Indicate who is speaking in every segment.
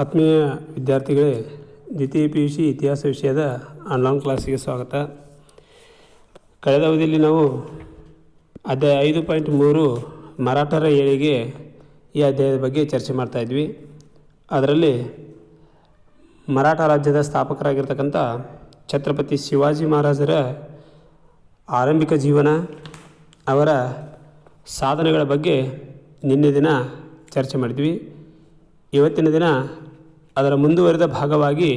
Speaker 1: ಆತ್ಮೀಯ ವಿದ್ಯಾರ್ಥಿಗಳೇ, ದ್ವಿತೀಯ ಪಿ ಯು ಸಿ ಇತಿಹಾಸ ವಿಷಯದ ಆನ್ಲೈನ್ ಕ್ಲಾಸಿಗೆ ಸ್ವಾಗತ. ಕಳೆದ ಅವಧಿಯಲ್ಲಿ ನಾವು ಅಧ್ಯಾಯ ಐದು ಪಾಯಿಂಟ್ ಮೂರು ಮರಾಠರ ಏಳಿಗೆ ಈ ಅಧ್ಯಾಯದ ಬಗ್ಗೆ ಚರ್ಚೆ ಮಾಡ್ತಾಯಿದ್ವಿ ಅದರಲ್ಲಿ ಮರಾಠ ರಾಜ್ಯದ ಸ್ಥಾಪಕರಾಗಿರ್ತಕ್ಕಂಥ ಛತ್ರಪತಿ ಶಿವಾಜಿ ಮಹಾರಾಜರ ಆರಂಭಿಕ ಜೀವನ, ಅವರ ಸಾಧನೆಗಳ ಬಗ್ಗೆ ನಿನ್ನೆ ದಿನ ಚರ್ಚೆ ಮಾಡಿದ್ವಿ. ಇವತ್ತಿನ ದಿನ ಅದರ ಮುಂದುವರಿದ ಭಾಗವಾಗಿ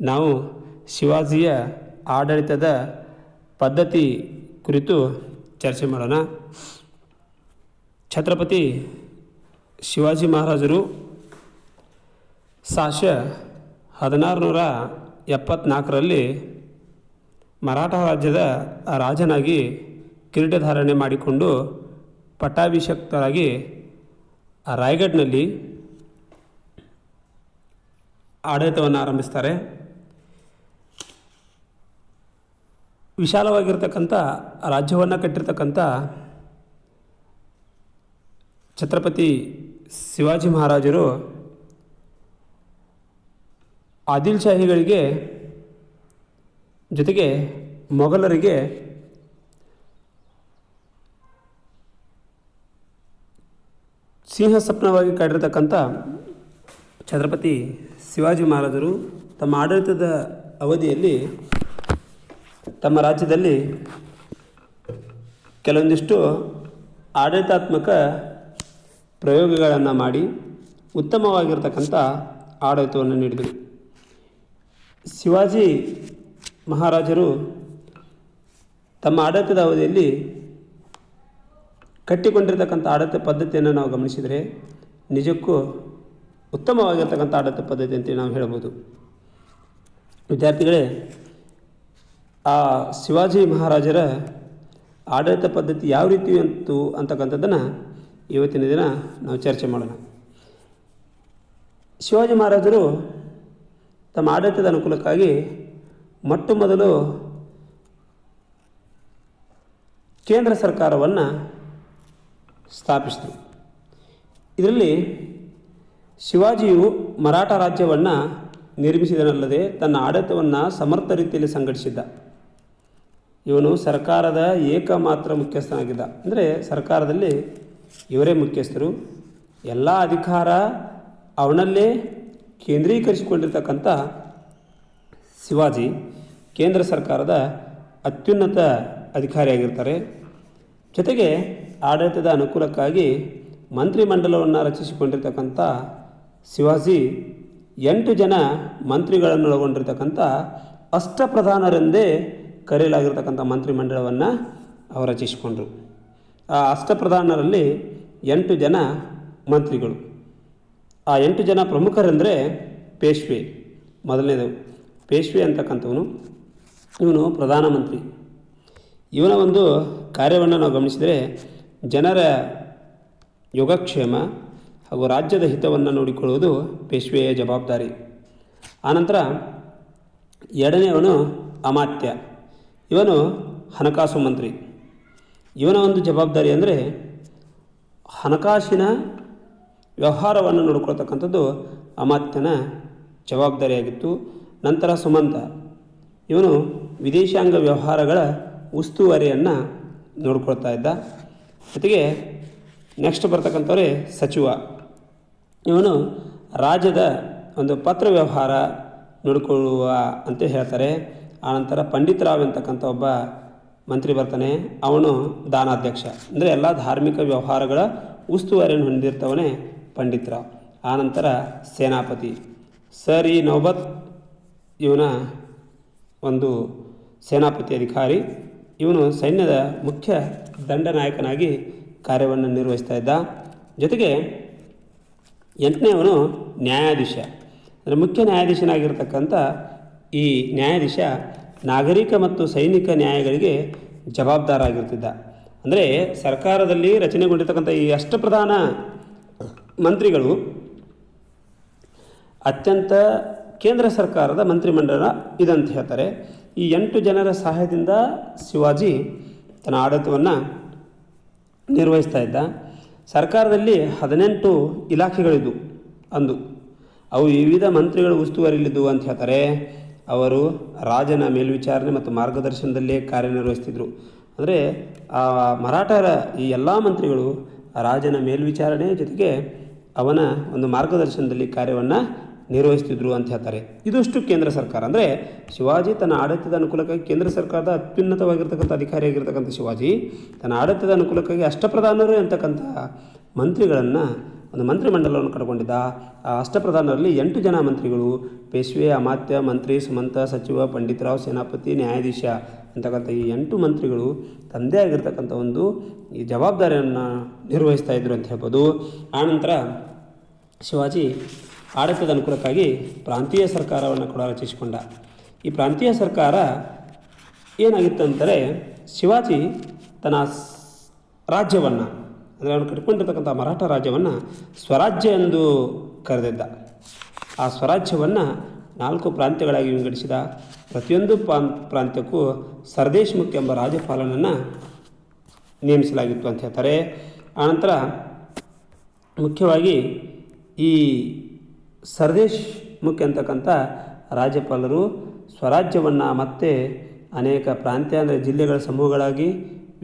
Speaker 1: ನಾವು ಶಿವಾಜಿಯ ಆಡಳಿತದ ಪದ್ಧತಿ ಕುರಿತು ಚರ್ಚೆ ಮಾಡೋಣ. ಛತ್ರಪತಿ ಶಿವಾಜಿ ಮಹಾರಾಜರು ಸಾಶ ಹದಿನಾರು ನೂರ ಎಪ್ಪತ್ನಾಲ್ಕರಲ್ಲಿ ಮರಾಠ ರಾಜ್ಯದ ರಾಜನಾಗಿ ಕಿರೀಟಧಾರಣೆ ಮಾಡಿಕೊಂಡು ಪಟ್ಟಾಭಿಷಕ್ತರಾಗಿ ರಾಯಗಢ್ನಲ್ಲಿ ಆಡಳಿತವನ್ನು ಆರಂಭಿಸ್ತಾರೆ. ವಿಶಾಲವಾಗಿರ್ತಕ್ಕಂಥ ರಾಜ್ಯವನ್ನು ಕಟ್ಟಿರ್ತಕ್ಕಂಥ ಛತ್ರಪತಿ ಶಿವಾಜಿ ಮಹಾರಾಜರು ಆದಿಲ್ ಶಾಹಿಗಳಿಗೆ ಜೊತೆಗೆ ಮೊಘಲರಿಗೆ ಸಿಂಹ ಸ್ವಪ್ನವಾಗಿ ಕಾಡಿರ್ತಕ್ಕಂಥ ಛತ್ರಪತಿ ಶಿವಾಜಿ ಮಹಾರಾಜರು ತಮ್ಮ ಆಡಳಿತದ ಅವಧಿಯಲ್ಲಿ ತಮ್ಮ ರಾಜ್ಯದಲ್ಲಿ ಕೆಲವೊಂದಿಷ್ಟು ಆಡಳಿತಾತ್ಮಕ ಪ್ರಯೋಗಗಳನ್ನು ಮಾಡಿ ಉತ್ತಮವಾಗಿರ್ತಕ್ಕಂಥ ಆಡಳಿತವನ್ನು ನೀಡಿದರು. ಶಿವಾಜಿ ಮಹಾರಾಜರು ತಮ್ಮ ಆಡಳಿತದ ಅವಧಿಯಲ್ಲಿ ಕಟ್ಟಿಕೊಂಡಿರ್ತಕ್ಕಂಥ ಆಡಳಿತ ಪದ್ಧತಿಯನ್ನು ನಾವು ಗಮನಿಸಿದರೆ ನಿಜಕ್ಕೂ ಉತ್ತಮವಾಗಿರ್ತಕ್ಕಂಥ ಆಡಳಿತ ಪದ್ಧತಿ ಅಂತ ನಾವು ಹೇಳ್ಬೋದು. ವಿದ್ಯಾರ್ಥಿಗಳೇ, ಆ ಶಿವಾಜಿ ಮಹಾರಾಜರ ಆಡಳಿತ ಪದ್ಧತಿ ಯಾವ ರೀತಿ ಅಂತು ಅಂತಕ್ಕಂಥದ್ದನ್ನು ಇವತ್ತಿನ ದಿನ ನಾವು ಚರ್ಚೆ ಮಾಡೋಣ. ಶಿವಾಜಿ ಮಹಾರಾಜರು ತಮ್ಮ ಆಡಳಿತದ ಅನುಕೂಲಕ್ಕಾಗಿ ಮೊಟ್ಟ ಮೊದಲು ಕೇಂದ್ರ ಸರ್ಕಾರವನ್ನು ಸ್ಥಾಪಿಸಿದರು. ಇದರಲ್ಲಿ ಶಿವಾಜಿಯು ಮರಾಠ ರಾಜ್ಯವನ್ನು ನಿರ್ಮಿಸಿದನಲ್ಲದೆ ತನ್ನ ಆಡಳಿತವನ್ನು ಸಮರ್ಥ ರೀತಿಯಲ್ಲಿ ಸಂಘಟಿಸಿದ್ದ. ಇವನು ಸರ್ಕಾರದ ಏಕಮಾತ್ರ ಮುಖ್ಯಸ್ಥನಾಗಿದ್ದ. ಅಂದರೆ ಸರ್ಕಾರದಲ್ಲಿ ಇವರೇ ಮುಖ್ಯಸ್ಥರು. ಎಲ್ಲ ಅಧಿಕಾರ ಅವನಲ್ಲೇ ಕೇಂದ್ರೀಕರಿಸಿಕೊಂಡಿರ್ತಕ್ಕಂಥ ಶಿವಾಜಿ ಕೇಂದ್ರ ಸರ್ಕಾರದ ಅತ್ಯುನ್ನತ ಅಧಿಕಾರಿಯಾಗಿರ್ತಾರೆ. ಜೊತೆಗೆ ಆಡಳಿತದ ಅನುಕೂಲಕ್ಕಾಗಿ ಮಂತ್ರಿಮಂಡಲವನ್ನು ರಚಿಸಿಕೊಂಡಿರ್ತಕ್ಕಂಥ ಶಿವಾಜಿ, ಎಂಟು ಜನ ಮಂತ್ರಿಗಳನ್ನೊಳಗೊಂಡಿರ್ತಕ್ಕಂಥ ಅಷ್ಟಪ್ರಧಾನರೆಂದೇ ಕರೆಯಲಾಗಿರ್ತಕ್ಕಂಥ ಮಂತ್ರಿಮಂಡಲವನ್ನು ಅವರು ರಚಿಸಿಕೊಂಡರು. ಆ ಅಷ್ಟಪ್ರಧಾನರಲ್ಲಿ ಎಂಟು ಜನ ಮಂತ್ರಿಗಳು. ಆ ಎಂಟು ಜನ ಪ್ರಮುಖರೆಂದರೆ ಪೇಶ್ವೆ. ಮೊದಲನೇದು ಪೇಶ್ವೆ ಅಂತಕ್ಕಂಥವನು. ಇವನು ಪ್ರಧಾನಮಂತ್ರಿ. ಇವನ ಒಂದು ಕಾರ್ಯವನ್ನು ನಾವು ಗಮನಿಸಿದರೆ ಜನರ ಯೋಗಕ್ಷೇಮ ಹಾಗೂ ರಾಜ್ಯದ ಹಿತವನ್ನು ನೋಡಿಕೊಳ್ಳುವುದು ಪೇಶ್ವೆಯ ಜವಾಬ್ದಾರಿ. ಆನಂತರ ಎರಡನೆಯವನು ಅಮಾತ್ಯ. ಇವನು ಹಣಕಾಸು ಮಂತ್ರಿ. ಇವನ ಒಂದು ಜವಾಬ್ದಾರಿ ಅಂದರೆ ಹಣಕಾಸಿನ ವ್ಯವಹಾರವನ್ನು ನೋಡಿಕೊಳ್ತಕ್ಕಂಥದ್ದು ಅಮಾತ್ಯನ ಜವಾಬ್ದಾರಿಯಾಗಿತ್ತು. ನಂತರ ಸುಮಂತ. ಇವನು ವಿದೇಶಾಂಗ ವ್ಯವಹಾರಗಳ ಉಸ್ತುವಾರಿಯನ್ನು ನೋಡ್ಕೊಳ್ತಾ ಇದ್ದ. ಜೊತೆಗೆ ನೆಕ್ಸ್ಟ್ ಬರ್ತಕ್ಕಂಥವ್ರೆ ಸಚಿವ. ಇವನು ರಾಜ್ಯದ ಒಂದು ಪತ್ರ ವ್ಯವಹಾರ ನೋಡಿಕೊಳ್ಳುವ ಅಂತ ಹೇಳ್ತಾರೆ. ಆನಂತರ ಪಂಡಿತರಾವ್ ಅಂತಕ್ಕಂಥ ಒಬ್ಬ ಮಂತ್ರಿ ಬರ್ತಾನೆ. ಅವನು ದಾನಾಧ್ಯಕ್ಷ. ಅಂದರೆ ಎಲ್ಲ ಧಾರ್ಮಿಕ ವ್ಯವಹಾರಗಳ ಉಸ್ತುವಾರಿಯನ್ನು ಹೊಂದಿರ್ತವನೇ ಪಂಡಿತರಾವ್ ಆನಂತರ ಸೇನಾಪತಿ. ಸರ್, ಈ ನೌಬತ್ ಇವನ ಒಂದು ಸೇನಾಪತಿ ಅಧಿಕಾರಿ. ಇವನು ಸೈನ್ಯದ ಮುಖ್ಯ ದಂಡನಾಯಕನಾಗಿ ಕಾರ್ಯವನ್ನು ನಿರ್ವಹಿಸ್ತಾ ಇದ್ದ. ಜೊತೆಗೆ ಎಂಟನೇವನು ನ್ಯಾಯಾಧೀಶ. ಅಂದರೆ ಮುಖ್ಯ ನ್ಯಾಯಾಧೀಶನಾಗಿರ್ತಕ್ಕಂಥ ಈ ನ್ಯಾಯಾಧೀಶ ನಾಗರಿಕ ಮತ್ತು ಸೈನಿಕ ನ್ಯಾಯಗಳಿಗೆ ಜವಾಬ್ದಾರಾಗಿರ್ತಿದ್ದ. ಅಂದರೆ ಸರ್ಕಾರದಲ್ಲಿ ರಚನೆಗೊಂಡಿರ್ತಕ್ಕಂಥ ಈ ಅಷ್ಟಪ್ರಧಾನ ಮಂತ್ರಿಗಳು ಅತ್ಯಂತ ಕೇಂದ್ರ ಸರ್ಕಾರದ ಮಂತ್ರಿಮಂಡಲ ಇದಂತ ಹೇಳ್ತಾರೆ. ಈ ಎಂಟು ಜನರ ಸಹಾಯದಿಂದ ಶಿವಾಜಿ ತನ್ನ ಆಡಳಿತವನ್ನು ನಿರ್ವಹಿಸ್ತಾ ಇದ್ದ. ಸರ್ಕಾರದಲ್ಲಿ ಹದಿನೆಂಟು ಇಲಾಖೆಗಳಿದ್ದು ಅಂದು. ಅವು ವಿವಿಧ ಮಂತ್ರಿಗಳು ಉಸ್ತುವಾರಿಲಿದ್ದವು ಅಂತ ಹೇಳ್ತಾರೆ. ಅವರು ರಾಜನ ಮೇಲ್ವಿಚಾರಣೆ ಮತ್ತು ಮಾರ್ಗದರ್ಶನದಲ್ಲೇ ಕಾರ್ಯನಿರ್ವಹಿಸ್ತಿದ್ರು. ಅಂದರೆ ಆ ಮರಾಠರ ಈ ಎಲ್ಲ ಮಂತ್ರಿಗಳು ರಾಜನ ಮೇಲ್ವಿಚಾರಣೆ ಜೊತೆಗೆ ಅವನ ಒಂದು ಮಾರ್ಗದರ್ಶನದಲ್ಲಿ ಕಾರ್ಯವನ್ನು ನಿರ್ವಹಿಸ್ತಿದ್ರು ಅಂತ ಹೇಳ್ತಾರೆ. ಇದಷ್ಟು ಕೇಂದ್ರ ಸರ್ಕಾರ. ಅಂದರೆ ಶಿವಾಜಿ ತನ್ನ ಆಡಳಿತದ ಅನುಕೂಲಕ್ಕಾಗಿ ಕೇಂದ್ರ ಸರ್ಕಾರದ ಅತ್ಯುನ್ನತವಾಗಿರ್ತಕ್ಕಂಥ ಅಧಿಕಾರಿಯಾಗಿರ್ತಕ್ಕಂಥ ಶಿವಾಜಿ ತನ್ನ ಆಡಳಿತದ ಅನುಕೂಲಕ್ಕಾಗಿ ಅಷ್ಟಪ್ರಧಾನರು ಅಂತಕ್ಕಂಥ ಮಂತ್ರಿಗಳನ್ನು, ಒಂದು ಮಂತ್ರಿಮಂಡಲವನ್ನು ಕಟ್ಕೊಂಡಿದ್ದ ಆ ಅಷ್ಟಪ್ರಧಾನರಲ್ಲಿ ಎಂಟು ಜನ ಮಂತ್ರಿಗಳು, ಪೇಶ್ವೆ, ಅಮಾತ್ಯ, ಮಂತ್ರಿ, ಸುಮಂತ, ಸಚಿವ, ಪಂಡಿತರಾವ್, ಸೇನಾಪತಿ, ನ್ಯಾಯಾಧೀಶ ಅಂತಕ್ಕಂಥ ಈ ಎಂಟು ಮಂತ್ರಿಗಳು ತಂದೆ ಆಗಿರ್ತಕ್ಕಂಥ ಒಂದು ಈ ಜವಾಬ್ದಾರಿಯನ್ನು ನಿರ್ವಹಿಸ್ತಾ ಇದ್ರು ಅಂತ ಹೇಳ್ಬೋದು. ಆನಂತರ ಶಿವಾಜಿ ಆಡಳಿತದ ಅನುಕೂಲಕ್ಕಾಗಿ ಪ್ರಾಂತೀಯ ಸರ್ಕಾರವನ್ನು ಕೂಡ ರಚಿಸಿಕೊಂಡ. ಈ ಪ್ರಾಂತೀಯ ಸರ್ಕಾರ ಏನಾಗಿತ್ತು ಅಂದರೆ ಶಿವಾಜಿ ತನ್ನ ರಾಜ್ಯವನ್ನು, ಅಂದರೆ ಅವನು ಕಟ್ಕೊಂಡಿರ್ತಕ್ಕಂಥ ಮರಾಠ ರಾಜ್ಯವನ್ನು ಸ್ವರಾಜ್ಯ ಎಂದು ಕರೆದಿದ್ದ. ಆ ಸ್ವರಾಜ್ಯವನ್ನು ನಾಲ್ಕು ಪ್ರಾಂತ್ಯಗಳಾಗಿ ವಿಂಗಡಿಸಿದ. ಪ್ರತಿಯೊಂದು ಪ್ರಾಂ, ಪ್ರಾಂತ್ಯಕ್ಕೂ ಸರ್ದೇಶ್ ಮುಖ್ಯ ಎಂಬ ರಾಜ್ಯಪಾಲನನ್ನು ನೇಮಿಸಲಾಗಿತ್ತು ಅಂತ ಹೇಳ್ತಾರೆ. ಆನಂತರ ಮುಖ್ಯವಾಗಿ ಈ ಸರ್ದೇಶ್ ಮುಖ್ ಅಂತಕ್ಕಂಥ ರಾಜ್ಯಪಾಲರು ಸ್ವರಾಜ್ಯವನ್ನು ಮತ್ತೆ ಅನೇಕ ಪ್ರಾಂತ್ಯ ಅಂದರೆ ಜಿಲ್ಲೆಗಳ ಸಮೂಹಗಳಾಗಿ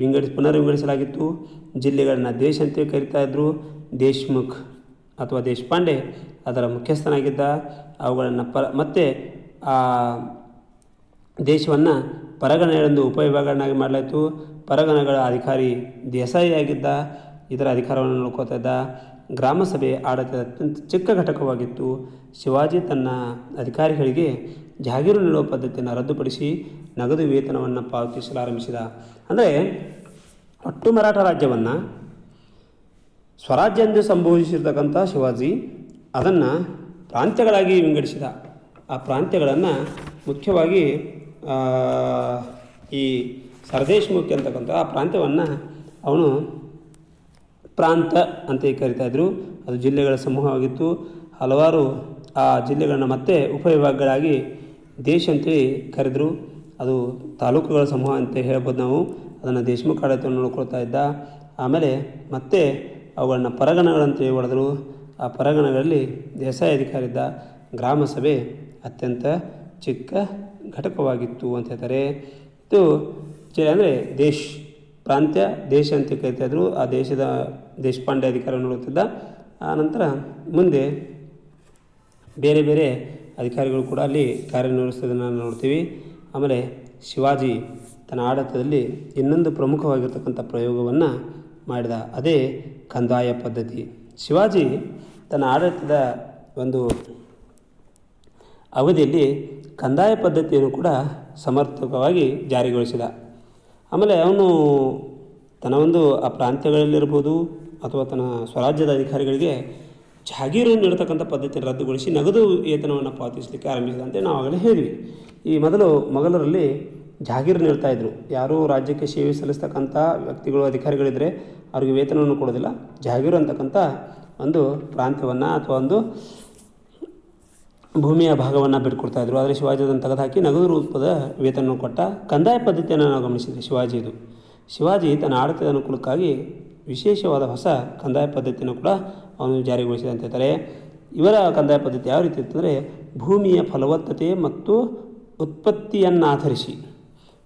Speaker 1: ವಿಂಗಡಿಸಿ ಪುನರ್ವಿಂಗಡಿಸಲಾಗಿತ್ತು. ಜಿಲ್ಲೆಗಳನ್ನ ದೇಶ ಅಂತ ಕರಿತಾ ಇದ್ದರು ದೇಶ್ಮುಖ್ ಅಥವಾ ದೇಶಪಾಂಡೆ ಅದರ ಮುಖ್ಯಸ್ಥನಾಗಿದ್ದ. ಅವುಗಳನ್ನು ಪರ ಮತ್ತೆ ಆ ದೇಶವನ್ನು ಪರಗಣೆಗಳೆಂದು ಉಪವಿಭಾಗಗಳನ್ನಾಗಿ ಮಾಡಲಾಯಿತು. ಪರಗಣಗಳ ಅಧಿಕಾರಿ ದೇಸಾಯಿ ಆಗಿದ್ದ. ಇದರ ಅಧಿಕಾರವನ್ನು ನೋಡ್ಕೋತಾ ಇದ್ದ. ಗ್ರಾಮ ಸಭೆ ಆಡಳಿತದ ಅತ್ಯಂತ ಚಿಕ್ಕ ಘಟಕವಾಗಿತ್ತು. ಶಿವಾಜಿ ತನ್ನ ಅಧಿಕಾರಿಗಳಿಗೆ ಜಾಗೀರು ನೀಡುವ ಪದ್ಧತಿಯನ್ನು ರದ್ದುಪಡಿಸಿ ನಗದು ವೇತನವನ್ನು ಪಾವತಿಸಲು ಆರಂಭಿಸಿದ ಅಂದರೆ ಒಟ್ಟು ಮರಾಠ ರಾಜ್ಯವನ್ನು ಸ್ವರಾಜ್ಯ ಎಂದು ಸಂಬೋಧಿಸಿರ್ತಕ್ಕಂಥ ಶಿವಾಜಿ ಅದನ್ನು ಪ್ರಾಂತ್ಯಗಳಾಗಿ ವಿಂಗಡಿಸಿದ. ಆ ಪ್ರಾಂತ್ಯಗಳನ್ನು ಮುಖ್ಯವಾಗಿ ಈ ಸರ್ದೇಶ್ಮುಖಿ ಅಂತಕ್ಕಂಥ ಆ ಪ್ರಾಂತ್ಯವನ್ನು ಅವನು ಪ್ರಾಂತ ಅಂತ ಕರಿತಾ ಇದ್ದರು ಅದು ಜಿಲ್ಲೆಗಳ ಸಮೂಹವಾಗಿತ್ತು. ಹಲವಾರು, ಆ ಜಿಲ್ಲೆಗಳನ್ನು ಮತ್ತೆ ಉಪವಿಭಾಗಗಳಾಗಿ ದೇಶ ಅಂತೇಳಿ ಕರೆದರು. ಅದು ತಾಲೂಕುಗಳ ಸಮೂಹ ಅಂತ ಹೇಳ್ಬೋದು ನಾವು. ಅದನ್ನು ದೇಶಮುಖ ಆಡಳಿತ ನೋಡ್ಕೊಳ್ತಾ ಇದ್ದ. ಆಮೇಲೆ ಮತ್ತೆ ಅವುಗಳನ್ನ ಪರಗಣಗಳಂತೇಳಿ ಹೊಡೆದರು. ಆ ಪರಗಣಗಳಲ್ಲಿ ದೇಸಾಯಿ ಅಧಿಕಾರಿ ಇದ್ದ ಗ್ರಾಮ ಅತ್ಯಂತ ಚಿಕ್ಕ ಘಟಕವಾಗಿತ್ತು ಅಂತ ಹೇಳ್ತಾರೆ. ಇದು, ಅಂದರೆ ದೇಶ್, ಪ್ರಾಂತ್ಯ, ದೇಶ ಅಂತ ಕರಿತಾ ಇದ್ರು. ಆ ದೇಶದ ದೇಶಪಾಂಡೆ ಅಧಿಕಾರ ನೋಡುತ್ತಿದ್ದ ಆನಂತರ ನಂತರ ಮುಂದೆ ಬೇರೆ ಬೇರೆ ಅಧಿಕಾರಿಗಳು ಕೂಡ ಅಲ್ಲಿ ಕಾರ್ಯನಿರ್ವಹಿಸೋದನ್ನು ನೋಡ್ತೀವಿ. ಆಮೇಲೆ ಶಿವಾಜಿ ತನ್ನ ಆಡಳಿತದಲ್ಲಿ ಇನ್ನೊಂದು ಪ್ರಮುಖವಾಗಿರ್ತಕ್ಕಂಥ ಪ್ರಯೋಗವನ್ನು ಮಾಡಿದ ಅದೇ ಕಂದಾಯ ಪದ್ಧತಿ. ಶಿವಾಜಿ ತನ್ನ ಆಡಳಿತದ ಒಂದು ಅವಧಿಯಲ್ಲಿ ಕಂದಾಯ ಪದ್ಧತಿಯನ್ನು ಕೂಡ ಸಮರ್ಥಕವಾಗಿ ಜಾರಿಗೊಳಿಸಿದ. ಆಮೇಲೆ ಅವನು ತನ್ನ ಒಂದು ಆ ಪ್ರಾಂತ್ಯಗಳಲ್ಲಿರ್ಬೋದು ಅಥವಾ ತನ್ನ ಸ್ವರಾಜ್ಯದ ಅಧಿಕಾರಿಗಳಿಗೆ ಜಾಗೀರು ನೀಡತಕ್ಕಂಥ ಪದ್ಧತಿಯನ್ನು ರದ್ದುಗೊಳಿಸಿ ನಗದು ವೇತನವನ್ನು ಪಾವತಿಸಲಿಕ್ಕೆ ಆರಂಭಿಸಿದಂತೆ ನಾವು ಆಗಲೇ ಹೇಳಿದ್ವಿ. ಈ ಮೊದಲು ಮೊಘಲರಲ್ಲಿ ಜಾಗೀರು ಇದ್ರು. ಯಾರು ರಾಜ್ಯಕ್ಕೆ ಸೇವೆ ಸಲ್ಲಿಸ್ತಕ್ಕಂಥ ವ್ಯಕ್ತಿಗಳು ಅಧಿಕಾರಿಗಳಿದ್ದರೆ ಅವ್ರಿಗೆ ವೇತನವನ್ನು ಕೊಡೋದಿಲ್ಲ. ಜಾಗೀರು ಅಂತಕ್ಕಂಥ ಒಂದು ಪ್ರಾಂತ್ಯವನ್ನು ಅಥವಾ ಒಂದು ಭೂಮಿಯ ಭಾಗವನ್ನು ಬಿಟ್ಕೊಡ್ತಾ ಇದ್ರು. ಆದರೆ ಶಿವಾಜಿ ಅದನ್ನು ತೆಗೆದುಹಾಕಿ ನಗದು ರೂಪದ ವೇತನವನ್ನು ಕೊಟ್ಟ ಕಂದಾಯ ಪದ್ಧತಿಯನ್ನು ನಾವು ಗಮನಿಸಿದ್ವಿ. ಶಿವಾಜಿದು. ಶಿವಾಜಿ ತನ್ನ ಆಡಳಿತದ ಅನುಕೂಲಕ್ಕಾಗಿ ವಿಶೇಷವಾದ ಹೊಸ ಕಂದಾಯ ಪದ್ಧತಿಯನ್ನು ಕೂಡ ಅವನು ಜಾರಿಗೊಳಿಸಿದ ಅಂತ ಹೇಳ್ತಾರೆ ಇವರ ಕಂದಾಯ ಪದ್ಧತಿ ಯಾವ ರೀತಿ ಇತ್ತಂದರೆ ಭೂಮಿಯ ಫಲವತ್ತತೆ ಮತ್ತು ಉತ್ಪತ್ತಿಯನ್ನಾಧರಿಸಿ.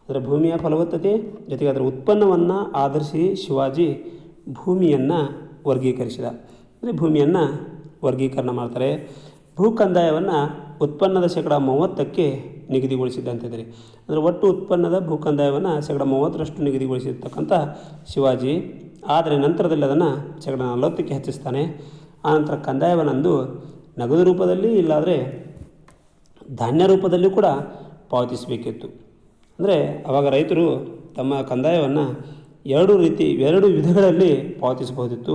Speaker 1: ಅಂದರೆ ಭೂಮಿಯ ಫಲವತ್ತತೆ ಜೊತೆಗೆ ಅದರ ಉತ್ಪನ್ನವನ್ನು ಆಧರಿಸಿ ಶಿವಾಜಿ ಭೂಮಿಯನ್ನು ವರ್ಗೀಕರಿಸಿದ. ಅಂದರೆ ಭೂಮಿಯನ್ನು ವರ್ಗೀಕರಣ ಮಾಡ್ತಾರೆ. ಭೂ ಕಂದಾಯವನ್ನು ಉತ್ಪನ್ನದ ಶೇಕಡ ಮೂವತ್ತಕ್ಕೆ ನಿಗದಿಗೊಳಿಸಿದ್ದಂತಿದ್ದಾರೆ ಅಂದರೆ ಒಟ್ಟು ಉತ್ಪನ್ನದ ಭೂ ಕಂದಾಯವನ್ನು ಶೇಕಡ ಮೂವತ್ತರಷ್ಟು ನಿಗದಿಗೊಳಿಸಿರ್ತಕ್ಕಂಥ ಶಿವಾಜಿ ಆದರೆ ನಂತರದಲ್ಲಿ ಅದನ್ನು ಶೇಕಡ ನಲವತ್ತಕ್ಕೆ ಹೆಚ್ಚಿಸ್ತಾನೆ. ಆನಂತರ ಕಂದಾಯವನ್ನಂದು ನಗದು ರೂಪದಲ್ಲಿ ಇಲ್ಲಾದರೆ ಧಾನ್ಯ ರೂಪದಲ್ಲಿ ಕೂಡ ಪಾವತಿಸಬೇಕಿತ್ತು. ಅಂದರೆ ಆವಾಗ ರೈತರು ತಮ್ಮ ಕಂದಾಯವನ್ನು ಎರಡು ರೀತಿ, ಎರಡು ವಿಧಗಳಲ್ಲಿ ಪಾವತಿಸಬಹುದಿತ್ತು.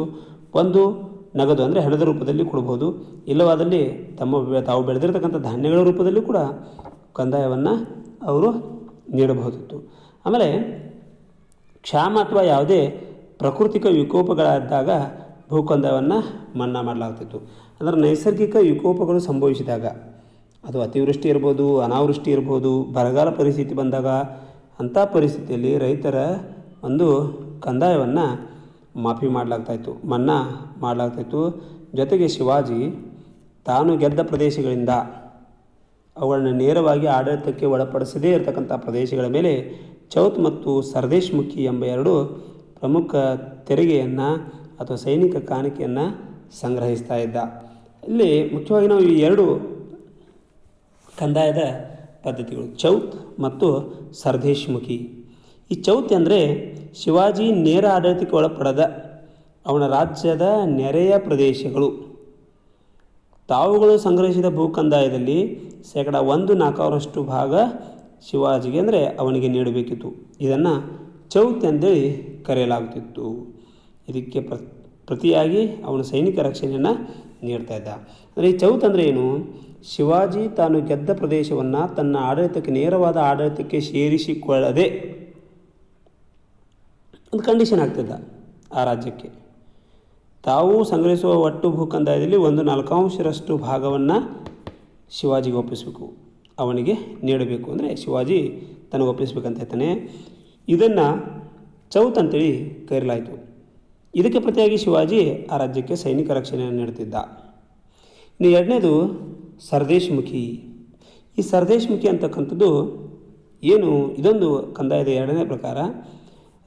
Speaker 1: ಒಂದು ನಗದು ಅಂದರೆ ಹಣದ ರೂಪದಲ್ಲಿ ಕೊಡ್ಬೋದು ಇಲ್ಲವಾದಲ್ಲಿ ತಮ್ಮ ತಾವು ಬೆಳೆದಿರತಕ್ಕಂಥ ಧಾನ್ಯಗಳ ರೂಪದಲ್ಲಿ ಕೂಡ ಕಂದಾಯವನ್ನು ಅವರು ನೀಡಬಹುದಿತ್ತು. ಆಮೇಲೆ ಕ್ಷಾಮ ಅಥವಾ ಯಾವುದೇ ಪ್ರಾಕೃತಿಕ ವಿಕೋಪಗಳಾದಾಗ ಭೂಕಂದವನ್ನು ಮನ್ನಾ ಮಾಡಲಾಗ್ತಿತ್ತು. ಅಂದರೆ ನೈಸರ್ಗಿಕ ವಿಕೋಪಗಳು ಸಂಭವಿಸಿದಾಗ, ಅದು ಅತಿವೃಷ್ಟಿ ಇರ್ಬೋದು, ಅನಾವೃಷ್ಟಿ ಇರ್ಬೋದು, ಬರಗಾಲ ಪರಿಸ್ಥಿತಿ ಬಂದಾಗ, ಅಂಥ ಪರಿಸ್ಥಿತಿಯಲ್ಲಿ ರೈತರ ಒಂದು ಕಂದಾಯವನ್ನು ಮಾಫಿ ಮಾಡಲಾಗ್ತಾಯಿತ್ತು, ಮನ್ನಾ ಮಾಡಲಾಗ್ತಾಯಿತ್ತು. ಜೊತೆಗೆ ಶಿವಾಜಿ ತಾನು ಗೆದ್ದ ಪ್ರದೇಶಗಳಿಂದ ಅವುಗಳನ್ನು ನೇರವಾಗಿ ಆಡಳಿತಕ್ಕೆ ಒಳಪಡಿಸದೇ ಇರತಕ್ಕಂಥ ಪ್ರದೇಶಗಳ ಮೇಲೆ ಚೌತ್ ಮತ್ತು ಸರ್ದೇಶ್ಮುಖಿ ಎಂಬ ಎರಡು ಪ್ರಮುಖ ತೆರಿಗೆಯನ್ನು ಅಥವಾ ಸೈನಿಕ ಕಾಣಿಕೆಯನ್ನು ಸಂಗ್ರಹಿಸ್ತಾ ಇದ್ದ. ಇಲ್ಲಿ ಮುಖ್ಯವಾಗಿ ನಾವು ಈ ಎರಡು ಕಂದಾಯದ ಪದ್ಧತಿಗಳು, ಚೌತ್ ಮತ್ತು ಸರ್ದೇಶ್ಮುಖಿ. ಈ ಚೌತ್ ಅಂದರೆ ಶಿವಾಜಿ ನೇರ ಆಡಳಿತಕ್ಕೆ ಒಳಪಡದ ಅವನ ರಾಜ್ಯದ ನೆರೆಯ ಪ್ರದೇಶಗಳು. ತಾವುಗಳು ಸಂಗ್ರಹಿಸಿದ ಭೂ ಕಂದಾಯದಲ್ಲಿ ಶೇಕಡ ಒಂದು ನಾಲ್ಕರಷ್ಟು ಭಾಗ ಶಿವಾಜಿಗೆ ಅಂದರೆ ಅವನಿಗೆ ನೀಡಬೇಕಿತ್ತು. ಇದನ್ನು ಚೌತ್ ಎಂದೇಳಿ ಕರೆಯಲಾಗುತ್ತಿತ್ತು. ಇದಕ್ಕೆ ಪ್ರ, ಪ್ರತಿಯಾಗಿ ಅವನು ಸೈನಿಕ ರಕ್ಷಣೆಯನ್ನು ನೀಡ್ತಾ ಇದ್ದ. ಅಂದರೆ ಈ ಚೌತ್ ಅಂದರೆ ಏನು? ಶಿವಾಜಿ ತಾನು ಗೆದ್ದ ಪ್ರದೇಶವನ್ನು ತನ್ನ ಆಡಳಿತಕ್ಕೆ ನೇರವಾದ ಆಡಳಿತಕ್ಕೆ ಸೇರಿಸಿಕೊಳ್ಳದೆ ಒಂದು ಕಂಡೀಷನ್ ಆಗ್ತಿದ್ದ ಆ ರಾಜ್ಯಕ್ಕೆ. ತಾವು ಸಂಗ್ರಹಿಸುವ ಒಟ್ಟು ಭೂ ಕಂದಾಯದಲ್ಲಿ ಒಂದು ನಾಲ್ಕಾಂಶರಷ್ಟು ಭಾಗವನ್ನು ಶಿವಾಜಿಗೆ ಒಪ್ಪಿಸಬೇಕು. ಅವನಿಗೆ ನೀಡಬೇಕು. ಅಂದರೆ ಶಿವಾಜಿ ತನಗೆ ಒಪ್ಪಿಸ್ಬೇಕಂತ ಹೇಳ್ತಾನೆ ಇದನ್ನು ಚೌತ್ ಅಂತೇಳಿ ಕರೆಯಲಾಯಿತು. ಇದಕ್ಕೆ ಪ್ರತಿಯಾಗಿ ಶಿವಾಜಿ ಆ ರಾಜ್ಯಕ್ಕೆ ಸೈನಿಕ ರಕ್ಷಣೆಯನ್ನು ನೀಡುತ್ತಿದ್ದ. ಇನ್ನು ಎರಡನೇದು ಸರ್ದೇಶ್ಮುಖಿ. ಈ ಸರ್ದೇಶ್ಮುಖಿ ಅಂತಕ್ಕಂಥದ್ದು ಏನು, ಇದೊಂದು ಕಂದಾಯದ ಎರಡನೇ ಪ್ರಕಾರ,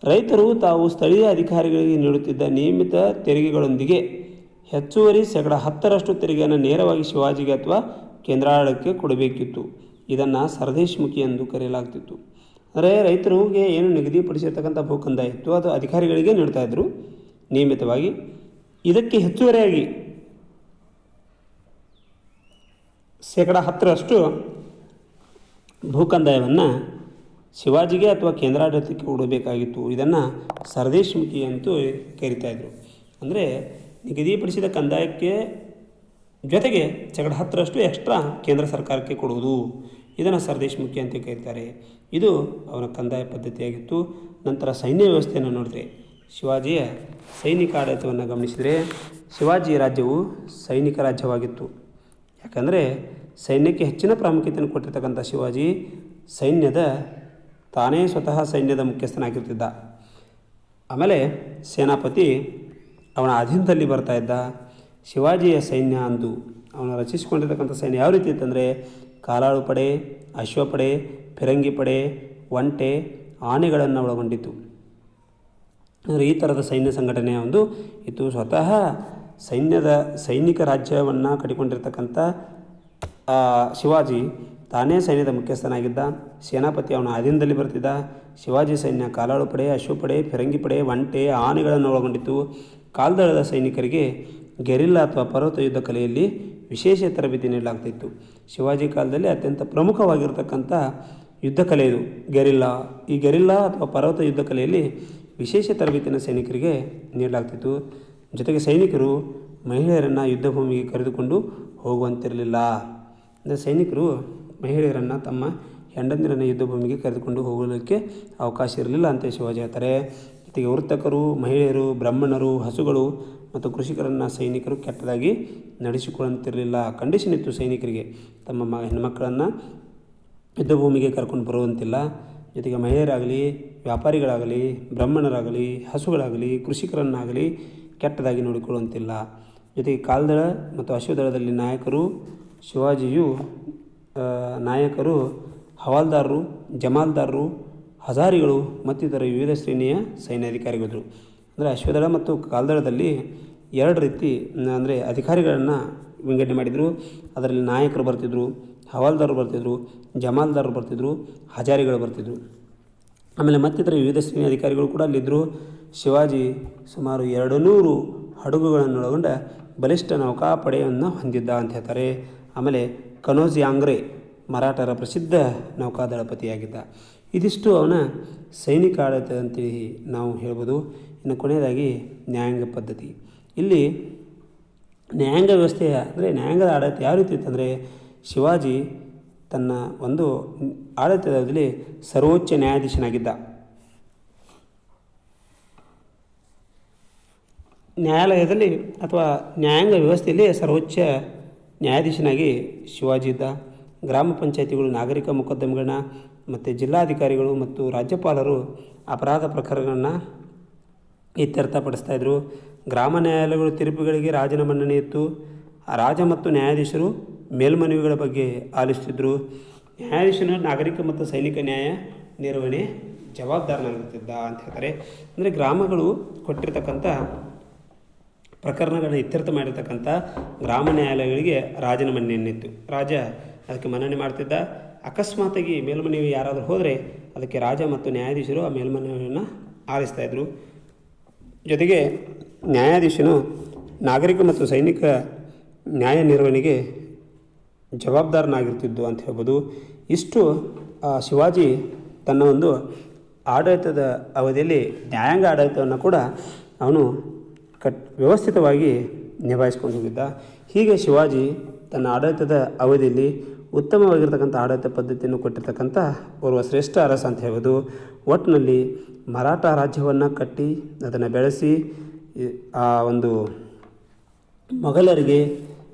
Speaker 1: ರೈತರು ತಾವು ಸ್ಥಳೀಯ ಅಧಿಕಾರಿಗಳಿಗೆ ನೀಡುತ್ತಿದ್ದ ನಿಯಮಿತ ತೆರಿಗೆಗಳೊಂದಿಗೆ ಹೆಚ್ಚುವರಿ ಶೇಕಡ ಹತ್ತರಷ್ಟು ತೆರಿಗೆಯನ್ನು ನೇರವಾಗಿ ಶಿವಾಜಿಗೆ ಅಥವಾ ಕೇಂದ್ರಾಡಳಿತಕ್ಕೆ ಕೊಡಬೇಕಿತ್ತು. ಇದನ್ನು ಸರ್ದೇಶ್ಮುಖಿ ಎಂದು ಕರೆಯಲಾಗ್ತಿತ್ತು. ಅಂದರೆ ರೈತರಿಗೆ ಏನು ನಿಗದಿಪಡಿಸಿರ್ತಕ್ಕಂಥ ಭೂ ಕಂದಾಯ ಇತ್ತು, ಅದು ಅಧಿಕಾರಿಗಳಿಗೆ ನೀಡ್ತಾಯಿದ್ರು ನಿಯಮಿತವಾಗಿ. ಇದಕ್ಕೆ ಹೆಚ್ಚುವರಿಯಾಗಿ ಶೇಕಡ ಹತ್ತರಷ್ಟು ಭೂ ಕಂದಾಯವನ್ನು ಶಿವಾಜಿಗೆ ಅಥವಾ ಕೇಂದ್ರಾಡಳಿತಕ್ಕೆ ಕೊಡಬೇಕಾಗಿತ್ತು ಇದನ್ನು ಸರದೇಶ್ಮುಖಿ ಅಂತೂ ಕರಿತಾಯಿದ್ರು ಅಂದರೆ ನಿಗದಿಪಡಿಸಿದ ಕಂದಾಯಕ್ಕೆ ಜೊತೆಗೆ ಶೇಕಡ ಹತ್ತರಷ್ಟು ಎಕ್ಸ್ಟ್ರಾ ಕೇಂದ್ರ ಸರ್ಕಾರಕ್ಕೆ ಕೊಡುವುದು. ಇದನ್ನು ಸರ್ದೇಶ್ಮುಖಿ ಅಂತ ಕರೀತಾರೆ. ಇದು ಅವನ ಕಂದಾಯ ಪದ್ಧತಿಯಾಗಿತ್ತು. ನಂತರ ಸೈನ್ಯ ವ್ಯವಸ್ಥೆಯನ್ನು ನೋಡಿದ್ರೆ ಶಿವಾಜಿಯ ಸೈನಿಕ ಆಡಳಿತವನ್ನು ಗಮನಿಸಿದರೆ ಶಿವಾಜಿ ರಾಜ್ಯವು ಸೈನಿಕ ರಾಜ್ಯವಾಗಿತ್ತು. ಯಾಕಂದರೆ ಸೈನ್ಯಕ್ಕೆ ಹೆಚ್ಚಿನ ಪ್ರಾಮುಖ್ಯತೆಯನ್ನು ಕೊಟ್ಟಿರ್ತಕ್ಕಂಥ ಶಿವಾಜಿ ಸೈನ್ಯದ ತಾನೇ ಸ್ವತಃ ಸೈನ್ಯದ ಮುಖ್ಯಸ್ಥನಾಗಿರ್ತಿದ್ದ ಆಮೇಲೆ ಸೇನಾಪತಿ ಅವನ ಅಧೀನದಲ್ಲಿ ಬರ್ತಾ ಇದ್ದ. ಶಿವಾಜಿಯ ಸೈನ್ಯ ಅಂದು ಅವನು ರಚಿಸಿಕೊಂಡಿರ್ತಕ್ಕಂಥ ಸೈನ್ಯ ಯಾವ ರೀತಿ ಇತ್ತಂದರೆ ಕಾಲಾಳು ಪಡೆ ಅಶ್ವಪಡೆ ಫಿರಂಗಿ ಪಡೆ, ಒಂಟೆ ಆನೆಗಳನ್ನು ಒಳಗೊಂಡಿತ್ತು. ಅಂದರೆ ಈ ಥರದ ಸೈನ್ಯ ಸಂಘಟನೆಯ ಒಂದು ಇತ್ತು. ಸ್ವತಃ ಸೈನ್ಯದ ಸೈನಿಕ ರಾಜ್ಯವನ್ನು ಕಟ್ಟಿಕೊಂಡಿರ್ತಕ್ಕಂಥ ಶಿವಾಜಿ ತಾನೇ ಸೈನ್ಯದ ಮುಖ್ಯಸ್ಥನಾಗಿದ್ದ. ಸೇನಾಪತಿ ಅವನ ಅಧೀನದಲ್ಲಿ ಬರ್ತಿದ್ದ. ಶಿವಾಜಿ ಸೈನ್ಯ ಕಾಲಾಳು ಪಡೆ ಅಶ್ವಪಡೆ ಫಿರಂಗಿ ಪಡೆ, ಒಂಟೆ, ಆನೆಗಳನ್ನು ಒಳಗೊಂಡಿತ್ತು. ಕಾಲ್ದಳದ ಸೈನಿಕರಿಗೆ ಗೆರಿಲ್ಲಾ ಅಥವಾ ಪರ್ವತ ಯುದ್ಧ ಕಲೆಯಲ್ಲಿ ವಿಶೇಷ ತರಬೇತಿ ನೀಡಲಾಗ್ತಿತ್ತು. ಶಿವಾಜಿ ಕಾಲದಲ್ಲಿ ಅತ್ಯಂತ ಪ್ರಮುಖವಾಗಿರ್ತಕ್ಕಂಥ ಯುದ್ಧ ಕಲೆ ಇದು. ಗೆರಿಲ್ಲಾ. ಈ ಗೆರಿಲ್ಲಾ ಅಥವಾ ಪರ್ವತ ಯುದ್ಧ ಕಲೆಯಲ್ಲಿ ವಿಶೇಷ ತರಬೇತಿನ ಸೈನಿಕರಿಗೆ ನೀಡಲಾಗ್ತಿತ್ತು. ಜೊತೆಗೆ ಸೈನಿಕರು ಮಹಿಳೆಯರನ್ನು ಯುದ್ಧ ಭೂಮಿಗೆ ಕರೆದುಕೊಂಡು ಹೋಗುವಂತಿರಲಿಲ್ಲ. ಅಂದರೆ ಸೈನಿಕರು ಮಹಿಳೆಯರನ್ನು ತಮ್ಮ ಹೆಂಡಂದಿರನ್ನು ಯುದ್ಧ ಭೂಮಿಗೆ ಕರೆದುಕೊಂಡು ಹೋಗಲಿಕ್ಕೆ ಅವಕಾಶ ಇರಲಿಲ್ಲ ಅಂತ ಶಿವಾಜಿ ಹೇಳ್ತಾರೆ. ಜೊತೆಗೆ ವೃತ್ತಕರು, ಮಹಿಳೆಯರು, ಬ್ರಾಹ್ಮಣರು, ಹಸುಗಳು ಮತ್ತು ಕೃಷಿಕರನ್ನು ಸೈನಿಕರು ಕೆಟ್ಟದಾಗಿ ನಡೆಸಿಕೊಳ್ಳುವಂತಿರಲಿಲ್ಲ. ಕಂಡೀಷನ್ ಇತ್ತು ಸೈನಿಕರಿಗೆ. ತಮ್ಮ ಮ ಹೆಣ್ಮಕ್ಕಳನ್ನು ಯುದ್ಧ ಭೂಮಿಗೆ ಕರ್ಕೊಂಡು ಬರುವಂತಿಲ್ಲ. ಜೊತೆಗೆ ಮಹಿಳೆಯರಾಗಲಿ, ವ್ಯಾಪಾರಿಗಳಾಗಲಿ, ಬ್ರಾಹ್ಮಣರಾಗಲಿ, ಹಸುಗಳಾಗಲಿ, ಕೃಷಿಕರನ್ನಾಗಲಿ ಕೆಟ್ಟದಾಗಿ ನೋಡಿಕೊಳ್ಳುವಂತಿಲ್ಲ. ಜೊತೆಗೆ ಕಾಲ್ದಳ ಮತ್ತು ಅಶ್ವದಳದಲ್ಲಿ ನಾಯಕರು, ಶಿವಾಜಿಯು ನಾಯಕರು, ಹವಾಲ್ದಾರರು, ಜಮಾಲ್ದಾರರು, ಹಜಾರಿಗಳು ಮತ್ತಿತರ ವಿವಿಧ ಶ್ರೇಣಿಯ ಸೈನ್ಯಾಧಿಕಾರಿಗಳು ಅಂದರೆ ಅಶ್ವದಳ ಮತ್ತು ಕಾಲ್ದಳದಲ್ಲಿ ಎರಡು ರೀತಿ ಅಂದರೆ ಅಧಿಕಾರಿಗಳನ್ನು ವಿಂಗಡಣೆ ಮಾಡಿದರು. ಅದರಲ್ಲಿ ನಾಯಕರು ಬರ್ತಿದ್ರು ಹವಾಲ್ದಾರರು ಬರ್ತಿದ್ರು ಜಮಾಲ್ದಾರರು ಬರ್ತಿದ್ರು, ಹಜಾರಿಗಳು ಬರ್ತಿದ್ರು. ಆಮೇಲೆ ಮತ್ತಿತರ ವಿವಿಧ ಶ್ರೇಣಿ ಅಧಿಕಾರಿಗಳು ಕೂಡ ಅಲ್ಲಿದ್ದರು ಶಿವಾಜಿ ಸುಮಾರು ಎರಡು ನೂರು ಹಡಗುಗಳನ್ನು ಒಳಗೊಂಡ ಬಲಿಷ್ಠ ನೌಕಾಪಡೆಯನ್ನು ಹೊಂದಿದ್ದ ಅಂತ ಹೇಳ್ತಾರೆ. ಆಮೇಲೆ ಕನೋಜಿ ಆಂಗ್ರೆ ಮರಾಠರ ಪ್ರಸಿದ್ಧ ನೌಕಾದಳಪತಿಯಾಗಿದ್ದ. ಇದಿಷ್ಟು ಅವನ ಸೈನಿಕ ಆಡಳಿತ ಅಂತೇಳಿ ನಾವು ಹೇಳ್ಬೋದು. ಇನ್ನು ಕೊನೆಯದಾಗಿ ನ್ಯಾಯಾಂಗ ಪದ್ಧತಿ. ಇಲ್ಲಿ ನ್ಯಾಯಾಂಗ ವ್ಯವಸ್ಥೆಯ ಅಂದರೆ ನ್ಯಾಯಾಂಗದ ಆಡಳಿತ ಯಾವ ರೀತಿ ಇತ್ತಂದರೆ ಶಿವಾಜಿ ತನ್ನ ಒಂದು ಆಡಳಿತದಲ್ಲಿ ಸರ್ವೋಚ್ಚ ನ್ಯಾಯಾಧೀಶನಾಗಿದ್ದ. ನ್ಯಾಯಾಲಯದಲ್ಲಿ ಅಥವಾ ನ್ಯಾಯಾಂಗ ವ್ಯವಸ್ಥೆಯಲ್ಲಿ ಸರ್ವೋಚ್ಚ ನ್ಯಾಯಾಧೀಶನಾಗಿ ಶಿವಾಜಿ ಇದ್ದ. ಗ್ರಾಮ ಪಂಚಾಯತಿಗಳು ನಾಗರಿಕ ಮೊಕದ್ದಮೆಗಳನ್ನ ಮತ್ತು ಜಿಲ್ಲಾಧಿಕಾರಿಗಳು ಮತ್ತು ರಾಜ್ಯಪಾಲರು ಅಪರಾಧ ಪ್ರಕರಣಗಳನ್ನು ಇತ್ಯರ್ಥಪಡಿಸ್ತಾಯಿದ್ರು ಗ್ರಾಮ ನ್ಯಾಯಾಲಯಗಳು ತೀರ್ಪುಗಳಿಗೆ ರಾಜನ ಮನ್ನಣೆ ಇತ್ತು. ರಾಜ ಮತ್ತು ನ್ಯಾಯಾಧೀಶರು ಮೇಲ್ಮನವಿಗಳ ಬಗ್ಗೆ ಆಲಿಸುತ್ತಿದ್ದರು ನ್ಯಾಯಾಧೀಶನ ನಾಗರಿಕ ಮತ್ತು ಸೈನಿಕ ನ್ಯಾಯ ನಿರ್ವಹಣೆ ಜವಾಬ್ದಾರನಾಗಿರ್ತಿದ್ದ ಅಂತ ಹೇಳ್ತಾರೆ. ಅಂದರೆ ಗ್ರಾಮಗಳು ಕೊಟ್ಟಿರ್ತಕ್ಕಂಥ ಪ್ರಕರಣಗಳನ್ನ ಇತ್ಯರ್ಥ ಮಾಡಿರ್ತಕ್ಕಂಥ ಗ್ರಾಮ ನ್ಯಾಯಾಲಯಗಳಿಗೆ ರಾಜನ ಮನ್ನಣೆಯನ್ನಿತ್ತು. ರಾಜ ಅದಕ್ಕೆ ಮನ್ನಣೆ ಮಾಡ್ತಿದ್ದ. ಅಕಸ್ಮಾತಾಗಿ ಮೇಲ್ಮನವಿ ಯಾರಾದರೂ ಹೋದರೆ ಅದಕ್ಕೆ ರಾಜ ಮತ್ತು ನ್ಯಾಯಾಧೀಶರು ಆ ಮೇಲ್ಮನವಿಯನ್ನು ಇದ್ದರು ಜೊತೆಗೆ ನ್ಯಾಯಾಧೀಶನು ನಾಗರಿಕ ಮತ್ತು ಸೈನಿಕ ನ್ಯಾಯ ನಿರ್ವಹಣೆಗೆ ಜವಾಬ್ದಾರನಾಗಿರ್ತಿದ್ದು ಅಂತ ಹೇಳ್ಬೋದು. ಇಷ್ಟು ಶಿವಾಜಿ ತನ್ನ ಒಂದು ಆಡಳಿತದ ಅವಧಿಯಲ್ಲಿ ನ್ಯಾಯಾಂಗ ಆಡಳಿತವನ್ನು ಕೂಡ ಅವನು ಕಟ್, ವ್ಯವಸ್ಥಿತವಾಗಿ ನಿಭಾಯಿಸ್ಕೊಂಡು ಹೋಗಿದ್ದ. ಹೀಗೆ ಶಿವಾಜಿ ತನ್ನ ಆಡಳಿತದ ಅವಧಿಯಲ್ಲಿ ಉತ್ತಮವಾಗಿರ್ತಕ್ಕಂಥ ಆಡಳಿತ ಪದ್ಧತಿಯನ್ನು ಕೊಟ್ಟಿರ್ತಕ್ಕಂಥ ಓರ್ವ ಶ್ರೇಷ್ಠ ಅರಸ ಅಂತ ಹೇಳ್ಬೋದು. ಒಟ್ಟಿನಲ್ಲಿ ಮರಾಠ ರಾಜ್ಯವನ್ನು ಕಟ್ಟಿ ಅದನ್ನು ಬೆಳೆಸಿ ಆ ಒಂದು ಮೊಘಲರಿಗೆ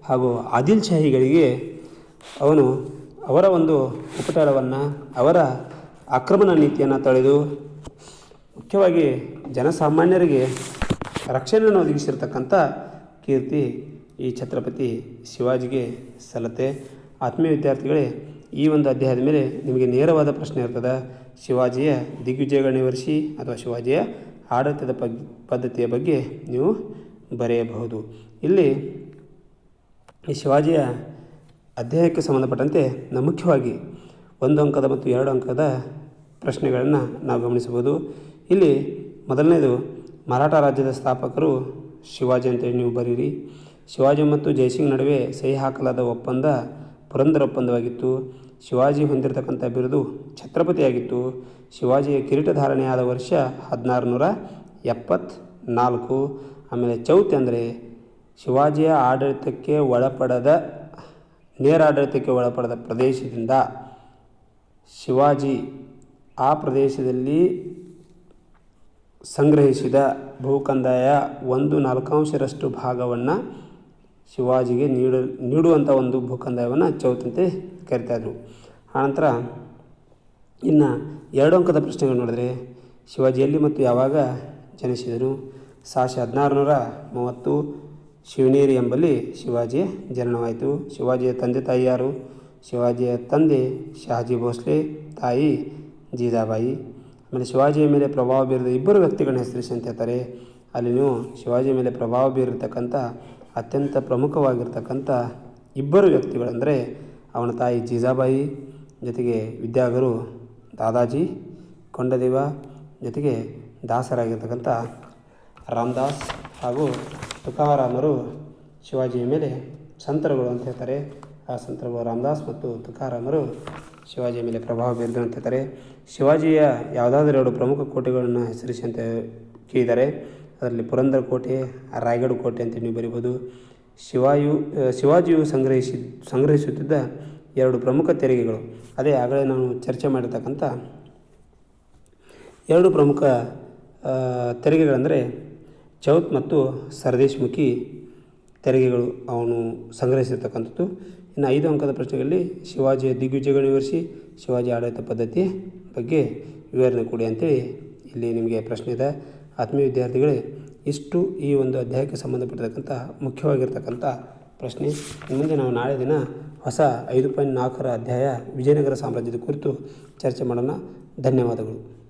Speaker 1: ಹಾಗೂ ಆದಿಲ್ ಶಾಹಿಗಳಿಗೆ ಅವನು ಅವರ ಒಂದು ಉಪಟಳವನ್ನು, ಅವರ ಆಕ್ರಮಣ ನೀತಿಯನ್ನು ತಳೆದು ಮುಖ್ಯವಾಗಿ ಜನಸಾಮಾನ್ಯರಿಗೆ ರಕ್ಷಣೆಯನ್ನು ಒದಗಿಸಿರ್ತಕ್ಕಂಥ ಕೀರ್ತಿ ಈ ಛತ್ರಪತಿ ಶಿವಾಜಿಗೆ ಸಲ್ಲತ್ತೆ. ಆತ್ಮೀಯ ವಿದ್ಯಾರ್ಥಿಗಳೇ, ಈ ಒಂದು ಅಧ್ಯಾಯದ ಮೇಲೆ ನಿಮಗೆ ನೇರವಾದ ಪ್ರಶ್ನೆ ಇರ್ತದೆ. ಶಿವಾಜಿಯ ದಿಗ್ವಿಜಯಗಳ ವಿವರಿಸಿ ಅಥವಾ ಶಿವಾಜಿಯ ಆಡಳಿತದ ಪದ್ಧತಿಯ ಬಗ್ಗೆ ನೀವು ಬರೆಯಬಹುದು. ಇಲ್ಲಿ ಈ ಶಿವಾಜಿಯ ಅಧ್ಯಾಯಕ್ಕೆ ಸಂಬಂಧಪಟ್ಟಂತೆ ನಾವು ಮುಖ್ಯವಾಗಿ ಒಂದು ಅಂಕದ ಮತ್ತು ಎರಡು ಅಂಕದ ಪ್ರಶ್ನೆಗಳನ್ನು ನಾವು ಗಮನಿಸಬಹುದು. ಇಲ್ಲಿ ಮೊದಲನೇದು, ಮರಾಠ ರಾಜ್ಯದ ಸ್ಥಾಪಕರು ಶಿವಾಜಿ ಅಂತೇಳಿ ನೀವು ಬರೀರಿ. ಶಿವಾಜಿ ಮತ್ತು ಜಯಸಿಂಗ್ ನಡುವೆ ಸಹಿ ಹಾಕಲಾದ ಒಪ್ಪಂದ ಪುರಂದರ ಒಪ್ಪಂದವಾಗಿತ್ತು. ಶಿವಾಜಿ ಹೊಂದಿರತಕ್ಕಂಥ ಬಿರುದು ಛತ್ರಪತಿಯಾಗಿತ್ತು. ಶಿವಾಜಿಯ ಕಿರೀಟಧಾರಣೆಯಾದ ವರ್ಷ ಹದಿನಾರು ನೂರ ಎಪ್ಪತ್ನಾಲ್ಕು. ಆಮೇಲೆ ಚೌತಿ ಅಂದರೆ ಶಿವಾಜಿಯ ಆಡಳಿತಕ್ಕೆ ಒಳಪಡದ ನೇರ ಆಡಳಿತಕ್ಕೆ ಒಳಪಡದ ಪ್ರದೇಶದಿಂದ ಶಿವಾಜಿ ಆ ಪ್ರದೇಶದಲ್ಲಿ ಸಂಗ್ರಹಿಸಿದ ಭೂಕಂದಾಯ ಒಂದು ನಾಲ್ಕಾಂಶರಷ್ಟು ಭಾಗವನ್ನು ಶಿವಾಜಿಗೆ ನೀಡ ನೀಡುವಂಥ ಒಂದು ಭೂಕಂದಾಯವನ್ನು ಚೌತಂತೆ ಕರಿತಾಯಿದ್ರು ಆನಂತರ ಇನ್ನು ಎರಡು ಅಂಕದ ಪ್ರಶ್ನೆಗಳು ನೋಡಿದ್ರೆ ಶಿವಾಜಿಯಲ್ಲಿ ಮತ್ತು ಯಾವಾಗ ಜನಿಸಿದರು? ಸಾಶ ಹದಿನಾರು ನೂರ ಮೂವತ್ತು ಶಿವನೇರಿ ಎಂಬಲ್ಲಿ ಶಿವಾಜಿಯ ಜನನವಾಯಿತು ಶಿವಾಜಿಯ ತಂದೆ ತಾಯಿ ಯಾರು? ಶಿವಾಜಿಯ ತಂದೆ ಶಹಾಜಿ ಭೋಸ್ಲೆ, ತಾಯಿ ಜೀಜಾಬಾಯಿ ಆಮೇಲೆ ಶಿವಾಜಿಯ ಮೇಲೆ ಪ್ರಭಾವ ಬೀರಿದ ಇಬ್ಬರು ವ್ಯಕ್ತಿಗಳನ್ನ ಹೆಸರಿಸಿ ಅಂತ ಹೇಳ್ತಾರೆ ಅಲ್ಲಿ ನೀವು ಶಿವಾಜಿಯ ಮೇಲೆ ಪ್ರಭಾವ ಬೀರಿರ್ತಕ್ಕಂಥ ಅತ್ಯಂತ ಪ್ರಮುಖವಾಗಿರ್ತಕ್ಕಂಥ ಇಬ್ಬರು ವ್ಯಕ್ತಿಗಳೆಂದರೆ ಅವನ ತಾಯಿ ಜೀಜಾಬಾಯಿ, ಜೊತೆಗೆ ವಿದ್ಯಾಗುರು ದಾದಾಜಿ, ಕೊಂಡದೇವ, ಜೊತೆಗೆ ದಾಸರಾಗಿರ್ತಕ್ಕಂಥ ರಾಮದಾಸ್ ಹಾಗೂ ತುಕಾರಾಮರು ಶಿವಾಜಿಯ ಮೇಲೆ ಸಂತರುಗಳು ಅಂತ ಹೇಳ್ತಾರೆ. ಆ ಸಂತರುಗಳು ರಾಮದಾಸ್ ಮತ್ತು ತುಕಾರಾಮರು ಶಿವಾಜಿಯ ಮೇಲೆ ಪ್ರಭಾವ ಬೀರಿದರು ಅಂತ ಹೇಳ್ತಾರೆ. ಶಿವಾಜಿಯ ಯಾವುದಾದ್ರೂ ಎರಡು ಪ್ರಮುಖ ಕೋಟೆಗಳನ್ನು ಹೆಸರಿಸಿ ಅಂತ ಕೇಳಿದ್ದಾರೆ ಅದರಲ್ಲಿ ಪುರಂದರ ಕೋಟೆ ರಾಯಗಢ ಕೋಟೆ ಅಂತ ನೀವು ಬರೀಬೋದು ಶಿವಾಯು ಶಿವಾಜಿಯು ಸಂಗ್ರಹಿಸಿ, ಸಂಗ್ರಹಿಸುತ್ತಿದ್ದ ಎರಡು ಪ್ರಮುಖ ತೆರಿಗೆಗಳು. ಅದೇ ಆಗಲೇ ನಾನು ಚರ್ಚೆ ಮಾಡಿರ್ತಕ್ಕಂಥ ಎರಡು ಪ್ರಮುಖ ತೆರಿಗೆಗಳಂದರೆ ಚೌತ್ ಮತ್ತು ಸರದೇಶ್ಮುಖಿ ತೆರಿಗೆಗಳು ಅವನು ಸಂಗ್ರಹಿಸಿರ್ತಕ್ಕಂಥದ್ದು. ಇನ್ನು ಐದು ಅಂಕದ ಪ್ರಶ್ನೆಗಳಲ್ಲಿ ಶಿವಾಜಿಯ ದಿಗ್ವಿಜಯಗಳನ್ನು ವಿವರಿಸಿ, ಶಿವಾಜಿ ಆಡಳಿತ ಪದ್ಧತಿ ಬಗ್ಗೆ ವಿವರಣೆ ಕೊಡಿ ಅಂತೇಳಿ ಇಲ್ಲಿ ನಿಮಗೆ ಪ್ರಶ್ನೆ ಇದೆ. ಆತ್ಮೀಯ ವಿದ್ಯಾರ್ಥಿಗಳೇ, ಇಷ್ಟು ಈ ಒಂದು ಅಧ್ಯಾಯಕ್ಕೆ ಸಂಬಂಧಪಟ್ಟಿರ್ತಕ್ಕಂಥ ಮುಖ್ಯವಾಗಿರ್ತಕ್ಕಂಥ ಪ್ರಶ್ನೆ. ಮುಂದೆ ನಾವು ನಾಳೆ ದಿನ ಹೊಸ ಐದು ಪಾಯಿಂಟ್ ನಾಲ್ಕರ ಅಧ್ಯಾಯ ವಿಜಯನಗರ ಸಾಮ್ರಾಜ್ಯದ ಕುರಿತು ಚರ್ಚೆ ಮಾಡೋಣ. ಧನ್ಯವಾದಗಳು.